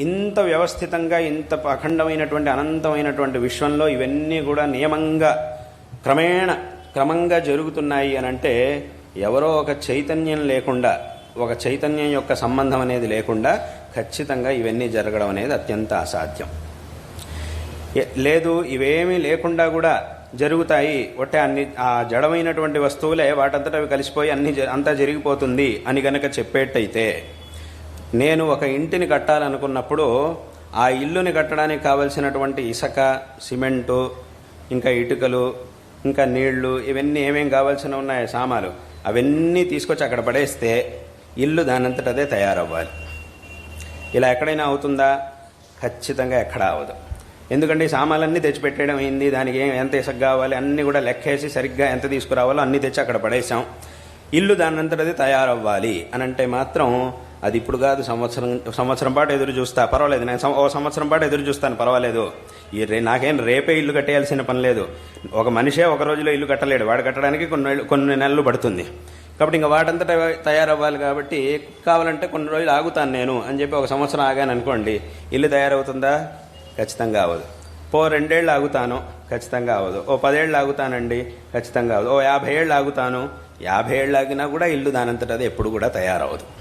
ఇంత వ్యవస్థితంగా ఇంత అఖండమైనటువంటి అనంతమైనటువంటి విశ్వంలో ఇవన్నీ కూడా నియమంగా క్రమేణ క్రమంగా జరుగుతున్నాయి అని అంటే ఎవరో ఒక చైతన్యం లేకుండా ఒక చైతన్యం యొక్క సంబంధం అనేది లేకుండా ఖచ్చితంగా ఇవన్నీ జరగడం అనేది అత్యంత అసాధ్యం. లేదు ఇవేమీ లేకుండా కూడా జరుగుతాయి. ఒట్టే అన్ని ఆ జడమైనటువంటి వస్తువులే వాటంతటవి కలిసిపోయి అన్ని జ- అంతా జరిగిపోతుంది అని గనక చెప్పేట్టయితే నేను ఒక ఇంటిని కట్టాలనుకున్నప్పుడు ఆ ఇల్లుని కట్టడానికి కావలసినటువంటి ఇసక సిమెంటు ఇంకా ఇటుకలు ఇంకా నీళ్ళు ఇవన్నీ ఏమేం కావాల్సిన ఉన్నాయి? సామాలు. అవన్నీ తీసుకొచ్చి అక్కడ పడేస్తే ఇల్లు దానంతట అదే తయారవ్వాలి. ఇలా ఎక్కడైనా అవుతుందా? ఖచ్చితంగా ఎక్కడా అవ్వదు ఎందుకంటే ఈ సామాన్లన్నీ తెచ్చిపెట్టేయడం అయింది దానికి ఏం ఎంత ఇసుక కావాలి? అన్నీ కూడా లెక్కేసి సరిగ్గా ఎంత తీసుకురావాలో అన్నీ తెచ్చి అక్కడ పడేసాం ఇల్లు దానంతటది తయారవ్వాలి అని అంటే మాత్రం అది ఇప్పుడు కాదు సంవత్సరం సంవత్సరం పాటు ఎదురు చూస్తా. పర్వాలేదు నేను సం- ఓ సంవత్సరం పాటు ఎదురు చూస్తాను పర్వాలేదు. ఈ రే నాకేం రేపే ఇల్లు కట్టేయాల్సిన పని లేదు. ఒక మనిషే ఒక రోజులో ఇల్లు కట్టలేడు. వాడు కట్టడానికి కొన్ని కొన్ని నెలలు పడుతుంది. కాబట్టి ఇంకా వాటంతటా తయారవ్వాలి కాబట్టి కావాలంటే కొన్ని రోజులు ఆగుతాను నేను అని చెప్పి ఒక సంవత్సరం ఆగాను అనుకోండి. ఇల్లు తయారవుతుందా? ఖచ్చితంగా అవ్వదు. పో రెండేళ్ళు ఆగుతాను? ఖచ్చితంగా అవ్వదు. ఓ పదేళ్ళు ఆగుతానండి? ఖచ్చితంగా అవ్వదు. ఓ యాభై ఏళ్ళు ఆగుతాను? యాభై ఏళ్ళు ఆగినా కూడా ఇల్లు దానంతట అది ఎప్పుడు కూడా తయారవ్వదు.